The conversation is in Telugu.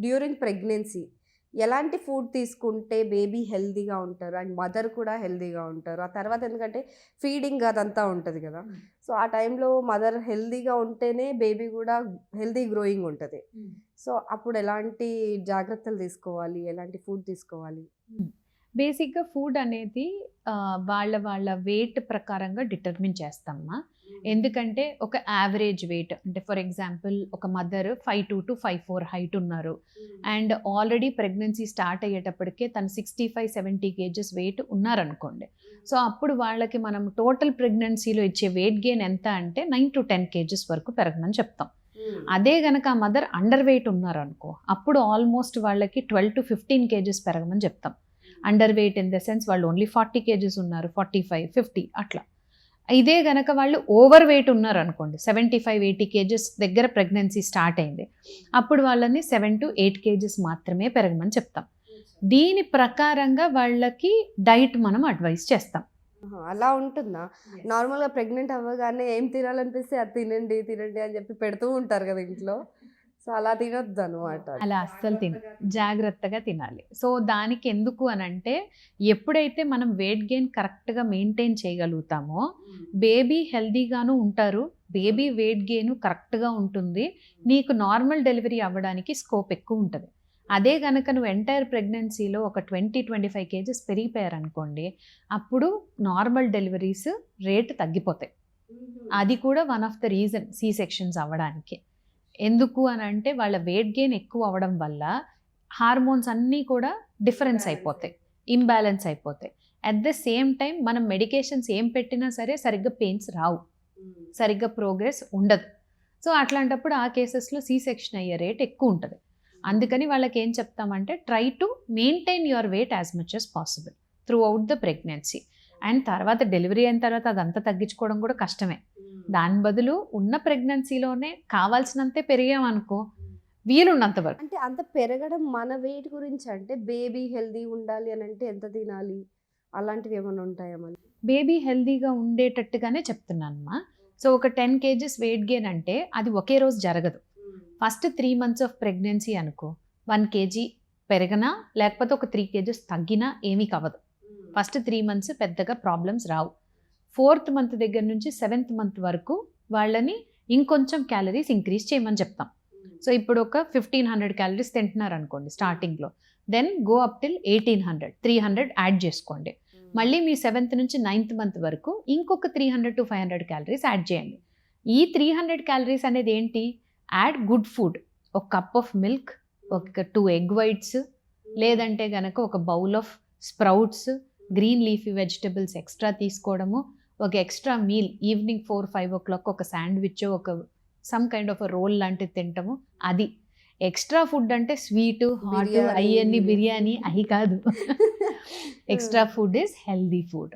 During pregnancy. ఎలాంటి ఫుడ్ తీసుకుంటే బేబీ హెల్తీగా ఉంటారు? అండ్ మదర్ కూడా హెల్తీగా ఉంటారు. ఆ తర్వాత ఎందుకంటే ఫీడింగ్ అదంతా ఉంటుంది కదా. సో ఆ టైంలో మదర్ హెల్తీగా ఉంటేనే బేబీ కూడా హెల్తీ గ్రోయింగ్ ఉంటుంది. సో అప్పుడు ఎలాంటి జాగ్రత్తలు తీసుకోవాలి? ఎలాంటి ఫుడ్ తీసుకోవాలి? బేసిక్గా ఫుడ్ అనేది వాళ్ళ వాళ్ళ వెయిట్ ప్రకారంగా డిటర్మిన్ చేస్తామా ఎందుకంటే ఒక యావరేజ్ వెయిట్ అంటే ఫర్ ఎగ్జాంపుల్ ఒక mother five two to five four height ఉన్నారు. అండ్ ఆల్రెడీ ప్రెగ్నెన్సీ స్టార్ట్ అయ్యేటప్పటికే తను sixty five seventy kgs weight ఉన్నారనుకోండి. సో అప్పుడు వాళ్ళకి మనం టోటల్ ప్రెగ్నెన్సీలో ఇచ్చే వెయిట్ గెయిన్ ఎంత అంటే నైన్ టు టెన్ కేజెస్ వరకు పెరగమని చెప్తాం. అదే గనక ఆ మదర్ అండర్ వెయిట్ ఉన్నారనుకో అప్పుడు ఆల్మోస్ట్ వాళ్ళకి ట్వెల్వ్ టు ఫిఫ్టీన్ కేజెస్ పెరగమని చెప్తాం. Under weight in the sense వాళ్ళు ఓన్లీ ఫార్టీ కేజెస్ ఉన్నారు ఫార్టీ ఫైవ్ ఫిఫ్టీ అట్లా. ఇదే గనక వాళ్ళు ఓవర్ వెయిట్ ఉన్నారు అనుకోండి సెవెంటీ ఫైవ్ ఎయిటీ కేజెస్ దగ్గర ప్రెగ్నెన్సీ స్టార్ట్ అయింది. అప్పుడు వాళ్ళని సెవెన్ టు ఎయిట్ కేజెస్ మాత్రమే పెరగమని చెప్తాం. దీని ప్రకారంగా వాళ్ళకి డైట్ మనం అడ్వైస్ చేస్తాం. అలా ఉంటుందా? నార్మల్గా ప్రెగ్నెంట్ అవ్వగానే ఏం తినాలనిపిస్తే అది తినండి తినండి అని చెప్పి పెడుతూ ఉంటారు కదా ఇంట్లో? సో అలా తినొద్దు అనమాట అలా అస్సలు తిన జాగ్రత్తగా తినాలి. సో దానికి ఎందుకు అని అంటే ఎప్పుడైతే మనం వెయిట్ గెయిన్ కరెక్ట్గా మెయింటైన్ చేయగలుగుతామో బేబీ హెల్దీగాను ఉంటారు. బేబీ వెయిట్ గెయిన్ కరెక్ట్గా ఉంటుంది. నీకు నార్మల్ డెలివరీ అవ్వడానికి స్కోప్ ఎక్కువ ఉంటుంది. అదే కనుక నువ్వు ఎంటైర్ ప్రెగ్నెన్సీలో ఒక ట్వంటీ ట్వంటీ ఫైవ్ కేజెస్ పెరిగిపోయారు అనుకోండి అప్పుడు నార్మల్ డెలివరీస్ రేట్ తగ్గిపోతాయి. అది కూడా one of the reason C sections అవ్వడానికి. ఎందుకు అని అంటే వాళ్ళ వెయిట్ గెయిన్ ఎక్కువ అవ్వడం వల్ల హార్మోన్స్ అన్నీ కూడా డిఫరెన్స్ అయిపోతాయి ఇంబ్యాలెన్స్ అయిపోతాయి. అట్ ద సేమ్ టైం మనం మెడికేషన్స్ ఏం పెట్టినా సరే సరిగ్గా పెయిన్స్ రావు సరిగ్గా ప్రోగ్రెస్ ఉండదు. సో అట్లాంటప్పుడు ఆ కేసెస్లో సి సెక్షన్ అయ్యే రేట్ ఎక్కువ ఉంటుంది. అందుకని వాళ్ళకి ఏం చెప్తామంటే try to maintain your weight as much as possible throughout the pregnancy and తర్వాత డెలివరీ అయిన తర్వాత అదంతా తగ్గించుకోవడం కూడా కష్టమే. దాని బదులు ఉన్న ప్రెగ్నెన్సీలోనే కావాల్సినంతే పెరిగామనుకో వీలున్నంత వరకు. అంటే అంత పెరగడం మన వెయిట్ గురించి అంటే బేబీ హెల్దీ ఉండాలి అని అంటే ఎంత తినాలి? అలాంటివి ఏమైనా ఉంటాయా మళ్ళీ బేబీ హెల్దీగా ఉండేటట్టుగానే చెప్తున్నానమ్మా. సో ఒక టెన్ కేజెస్ వెయిట్ గెయిన్ అంటే అది ఒకే రోజు జరగదు. First three months of pregnancy అనుకో వన్ కేజీ పెరగనా లేకపోతే ఒక త్రీ కేజెస్ తగ్గినా ఏమీ కావదు ఫస్ట్ త్రీ మంత్స్ పెద్దగా ప్రాబ్లమ్స్ రావు. ఫోర్త్ మంత్ దగ్గర నుంచి సెవెంత్ మంత్ వరకు వాళ్ళని ఇంకొంచెం క్యాలరీస్ ఇంక్రీజ్ చేయమని చెప్తాం. సో ఇప్పుడు ఒక ఫిఫ్టీన్ హండ్రెడ్ క్యాలరీస్ తింటున్నారు అనుకోండి స్టార్టింగ్లో then go up till eighteen hundred three hundred add చేసుకోండి. మళ్ళీ మీ సెవెంత్ నుంచి నైన్త్ మంత్ వరకు ఇంకొక three hundred to five hundred calories add చేయండి. ఈ త్రీ హండ్రెడ్ క్యాలరీస్ అనేది ఏంటి? యాడ్ గుడ్ ఫుడ్ ఒక కప్ ఆఫ్ మిల్క్ ఒక టూ ఎగ్ వైట్స్ లేదంటే గనక ఒక bowl of sprouts green leafy vegetables extra తీసుకోవడము ఒక extra meal evening four five o'clock ఒక శాండ్విచ్ ఒక సమ్ కైండ్ ఆఫ్ రోల్ లాంటిది తింటాము. అది. ఎక్స్ట్రా ఫుడ్ అంటే స్వీట్ హాట్. అయ్యన్ని బిర్యానీ అవి కాదు. Extra food is healthy food